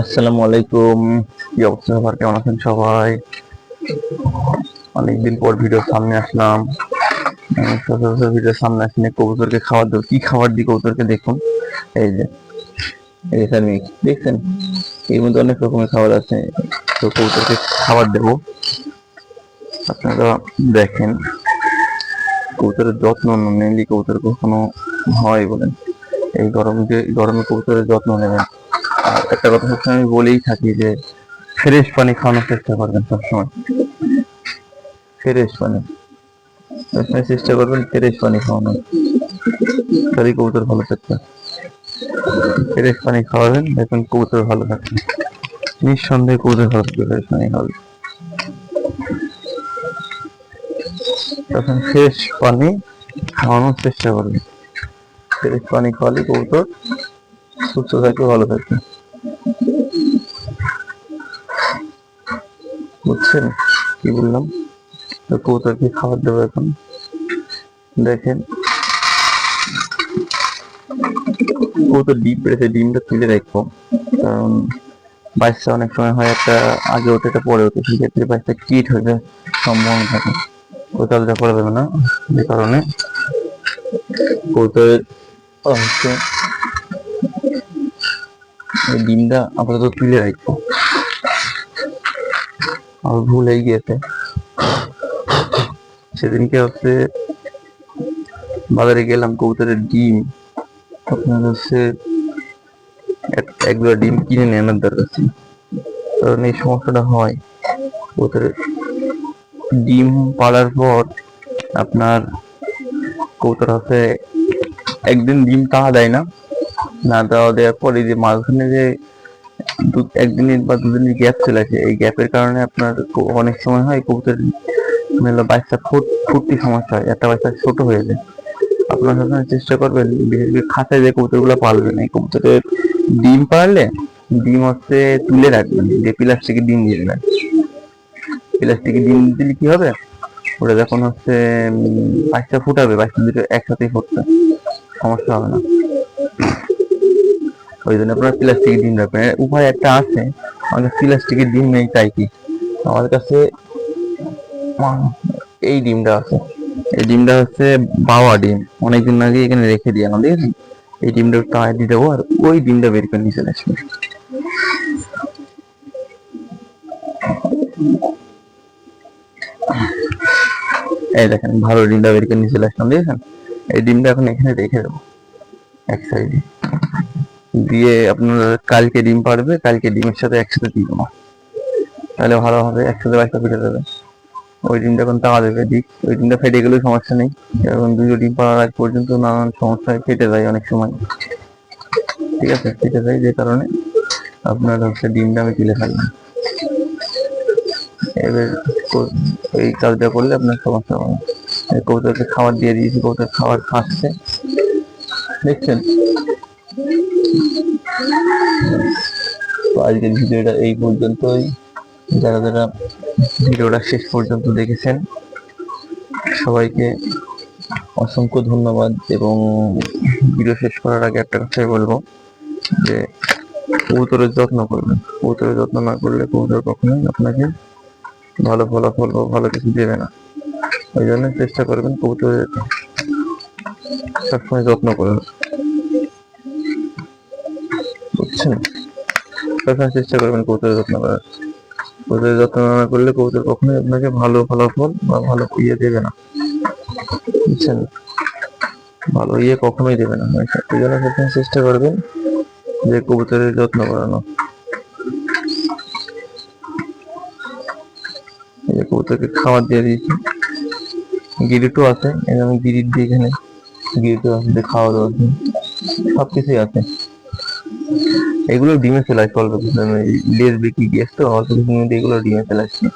আসসালামু আলাইকুম। কি অবস্থা সবার? কেমন আছেন সবাই? অনেকদিন পর ভিডিও সামনে আসলাম। সচরাচর ভিডিও সামনে আসিনি কবুতরকে খাবার দেবো। কি খাবার দিই কবুতরকে দেখুন। এই যে এই যে স্যার দেখছেন? এর মধ্যে অনেক রকমের খাবার আছে। তো কবুতরকে খাবার দেবো। আপনারা দেখেন। কবুতরের যত্ন নেনলি কবুতর কখনো হয় বলেন। এই গরমে গরমে কবুতরের যত্ন নেবেন। আর একটা কথা সবসময় আমি বলেই থাকি যে ফ্রেশ পানি খাওয়ানোর চেষ্টা করবেন সবসময়। ফ্রেশ পানি। সবসময় চেষ্টা করবেন ফ্রেশ পানি খাওয়ানোর। তাহলেই কবুতর ভালো থাকবে ফ্রেশ পানি খাওয়াবেন, দেখবেন কবুতর ভালো থাকবে। নিঃসন্দেহে কবুতর ভালো থাকবে, ফ্রেশ পানি খাওয়াবে তখন ফ্রেশ পানি খাওয়ানোর চেষ্টা করবেন। ফ্রেশ পানি খাওয়ালে কবুতর সুস্থ থাকবে ভালো থাকবে বুঝছেন কি বললাম? তো কবুতরকে খাবার দেবো এখন। দেখেন। কবুতর ডিম পেড়েছে, ডিমটা তুলে রাখব কারণ বাচ্চা অনেক সময় হয়, একটা আগে ওঠে, একটা পরে ওঠে। সেক্ষেত্রে বাচ্চা কিট হয়ে যায়, সম্ভাবনা থাকে। কাজটা করা যাবে না যে কারণে। এই ডিমটা আপাতত তুলে রাখব আর ভুল হয়ে গিয়েছে। সেদিনকে হচ্ছে বাজারে গেলাম কবুতরের ডিম। আপনার হচ্ছে এক- ডিম কিনে আনার দরকার কারণ এই সমস্যাটা হয়। কবুতরের ডিম পাড়ার পর আপনার কবুতর হচ্ছে একদিন ডিম তাহা দেয় না। না দেওয়া দেওয়ার পরে যে মাঝখানে যে দু একদিনের বা দুদিনের গ্যাপ চলে আসে, এই গ্যাপের কারণে আপনার অনেক সময় হয় কবুতর মেলা বাচ্চা ফুট, ফুটতি সমস্যা হয়, একটা বাচ্চা ছোট হয়ে যায়। আপনার সবসময় চেষ্টা করবেন, বিশেষ করে খাঁচায় যে কবুতরগুলো পালবেন, এই কবুতরের ডিম পারলে ডিম হচ্ছে তুলে রাখবেন, যে প্লাস্টিকের ডিম দিয়ে দেবেন। প্লাস্টিকের ডিম দিলে কি হবে? ওটা যখন হচ্ছে বাচ্চা ফুটাবে, বাচ্চা দুটো একসাথেই ফুটবে, সমস্যা হবে না। ওই জন্য আপনার প্লাস্টিকের ডিম রাখবেন। উপায় একটা আছে, আমাদের প্লাস্টিকের ডিম নেই, তাই কি? আমার কাছে এই ডিমটা আছে। এই ডিমটা হচ্ছে বাবা ডিম। অনেকদিন আগে এখানে রেখে দিয়ে আমাদের এই ডিমটা একটু দিয়ে দেবো আর ওই ডিমটা বের করে নিয়ে চলে আসবে। এই দেখেন, ভালো ডিমটা বের করে নিয়ে চলে আসলাম, দেখেছেন? এই ডিমটা এখন এখানে রেখে দেবো, এক সাইডে। দিয়ে আপনার কালকে ডিম পারবে কালকে ডিমের সাথে একসাথে দিয়ে দেবো। তাহলে ভালো হবে, একসাথে বাচ্চা ফেটে দেবে। ওই ডিমটা এখন তাওয়া দেবে, দিক। ওই ডিমটা ফেটে গেলেও সমস্যা নেই। এখন দুটো ডিম পাড়ার আগ পর্যন্ত নানান সমস্যায় ফেটে যায় অনেক সময়। ঠিক আছে, ফেটে যায় যে কারণে আপনার হচ্ছে ডিমটা আমি তুলে ফেললাম। এবার এই কাজটা করলে আপনার সমস্যা হবে না। কবুতরকে খাবার দিয়ে দিয়েছি কবুতর খাবার খাচ্ছে। দেখছেন? তো আজকের ভিডিওটা এই পর্যন্তই। যারা যারা ভিডিওটা শেষ পর্যন্ত দেখেছেন, সবাইকে অসংখ্য ধন্যবাদ এবং ভিডিও শেষ করার আগে একটা কথাই বলব যে, কবুতরের যত্ন করবেন। কবুতরের যত্ন না করলে কবুতর কখনোই আপনাকে ভালো ফলাফল বা ভালো কিছু দেবে না। ওই জন্য চেষ্টা করবেন কবুতরের সবসময় যত্ন করবেন বুঝছেন? সবসময় চেষ্টা করবেন কবুতরের যত্ন করার। কবুতরের যত্ন না করলে কবুতর কখনোই আপনাকে ভালো ফলাফল বা ভালো ইয়ে দেবে না। বুঝছেন? ভালো ইয়ে কখনোই দেবে না। ওই জন্য সবসময় চেষ্টা করবেন যে কবুতরের যত্ন করানো। যে কবুতরকে খাবার দিয়ে দিয়েছি। গিরিটও আছে আমি গিরিট দিয়ে এখানে গিরিটও আছে, খাওয়া দাওয়া সব কিছুই আছে। এগুলো ডিমে চলে আসছে অল্প কিছু লেজ বিক্রি গ্যাস তো অল্প কিছু মধ্যে এগুলো ডিমে চলে আসছে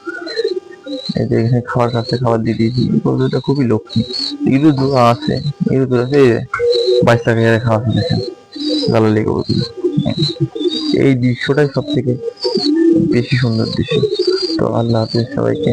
এই যে এখানে খাবার খাচ্ছে, খাবার দিয়ে দিয়েছি। কবুতরটা খুবই লক্ষ্মী। ইঁদুর দুটো আছে। ইঁদুর দুটো আছে, এই যে বাচ্চাকে খাওয়া দেখেন ভালো লেগে কবুতর এই দৃশ্যটাই সব থেকে বেশি সুন্দর দৃশ্য। তো আল্লাহ হাফিজ সবাইকে।